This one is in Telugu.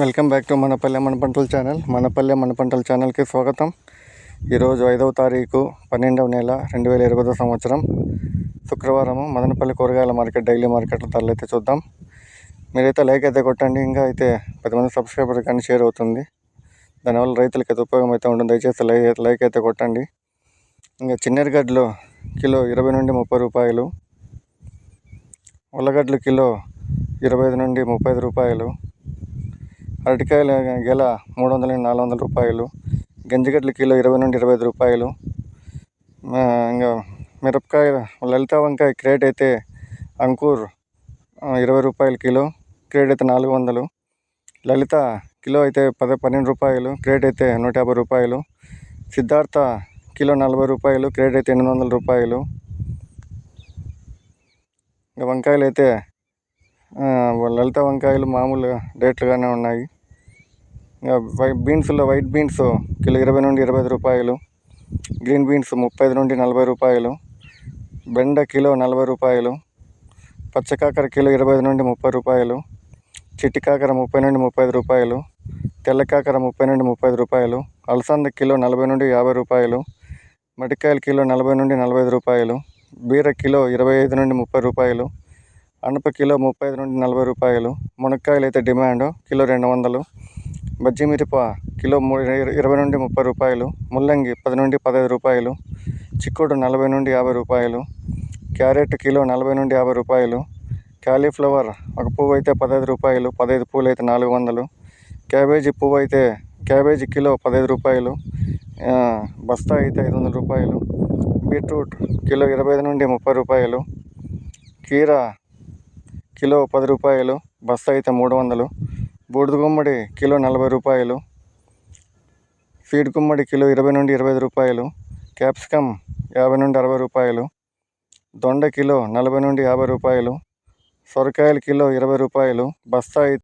వెల్కమ్ బ్యాక్ టు మనపల్లె మన పంటల ఛానల్. మనపల్లె మన పంటల ఛానల్కి స్వాగతం. ఈరోజు ఐదవ తారీఖు పన్నెండవ నెల రెండు వేల ఇరవై సంవత్సరం. శుక్రవారము మదనపల్లి కూరగాయల మార్కెట్ డైలీ మార్కెట్ ధరలు అయితే చూద్దాం. మీరైతే లైక్ అయితే కొట్టండి ఇంకా అయితే పది మంది సబ్స్క్రైబర్ కానీ షేర్ అవుతుంది. దానివల్ల రైతులకి అయితే ఉపయోగం అయితే ఉంటుంది. దయచేసి లైక్ లైక్ అయితే కొట్టండి. ఇంకా చిన్నెరగడ్డలు కిలో ఇరవై నుండి ముప్పై రూపాయలు. ఉల్లగడ్డలు కిలో ఇరవై ఐదు నుండి ముప్పై ఐదు రూపాయలు. అరటికాయలు గెల మూడు వందల నుండి నాలుగు వందల రూపాయలు. గంజిగడ్డలు కిలో ఇరవై నుండి ఇరవై ఐదు రూపాయలు. ఇంకా మిరపకాయ లలిత వంకాయ క్రేట్ అయితే అంకూర్ ఇరవై రూపాయలు కిలో. క్రేట్ అయితే నాలుగు వందలు లలిత కిలో అయితే పది పన్నెండు రూపాయలు. క్రేట్ అయితే నూట యాభై రూపాయలు. సిద్ధార్థ కిలో నలభై రూపాయలు. క్రేట్ అయితే ఎనిమిది వందల రూపాయలు. ఇంకా వంకాయలు అయితే లలిత వంకాయలు మామూలు రేట్లుగానే ఉన్నాయి. బీన్స్లో వైట్ బీన్స్ కిలో ఇరవై నుండి ఇరవై ఐదు రూపాయలు గ్రీన్ బీన్స్ ముప్పై నుండి నలభై రూపాయలు బెండ కిలో నలభై రూపాయలు పచ్చకాకర కిలో ఇరవై నుండి ముప్పై రూపాయలు చిట్టికాకర ముప్పై నుండి ముప్పై రూపాయలు తెల్ల కాకర ముప్పై నుండి ముప్పై రూపాయలు అలసంద కిలో నలభై నుండి యాభై రూపాయలు మడికాయల కిలో నలభై నుండి నలభై ఐదు రూపాయలు బీర కిలో ఇరవై ఐదు నుండి ముప్పై రూపాయలు అనప కిలో ముప్పై ఐదు నుండి నలభై రూపాయలు మునక్కాయలు అయితే డిమాండ్ కిలో రెండు వందలు బజ్జి మిరప కిలో ఇరవై నుండి ముప్పై రూపాయలు ముల్లంగి పది నుండి పదహైదు రూపాయలు చిక్కుడు నలభై నుండి యాభై రూపాయలు క్యారెట్ కిలో నలభై నుండి యాభై రూపాయలు క్యాలీఫ్లవర్ ఒక పువ్వు అయితే పదహైదు రూపాయలు పదహైదు పువ్వులు అయితే నాలుగు వందలు క్యాబేజీ పువ్వు అయితే క్యాబేజీ కిలో పదహైదు రూపాయలు బస్తా అయితే ఐదు వందల రూపాయలు బీట్రూట్ కిలో ఇరవై ఐదు నుండి ముప్పై రూపాయలు కీరా కిలో పది రూపాయలు బస్తా అయితే మూడు వందలు బూడిద గుమ్మడి కిలో నలభై రూపాయలు ఫీడ్ గుమ్మడి కిలో ఇరవై నుండి ఇరవై ఐదు రూపాయలు క్యాప్సికమ్ యాభై నుండి అరవై రూపాయలు దొండ కిలో నలభై నుండి యాభై రూపాయలు సొరకాయలు కిలో ఇరవై రూపాయలు బస్తా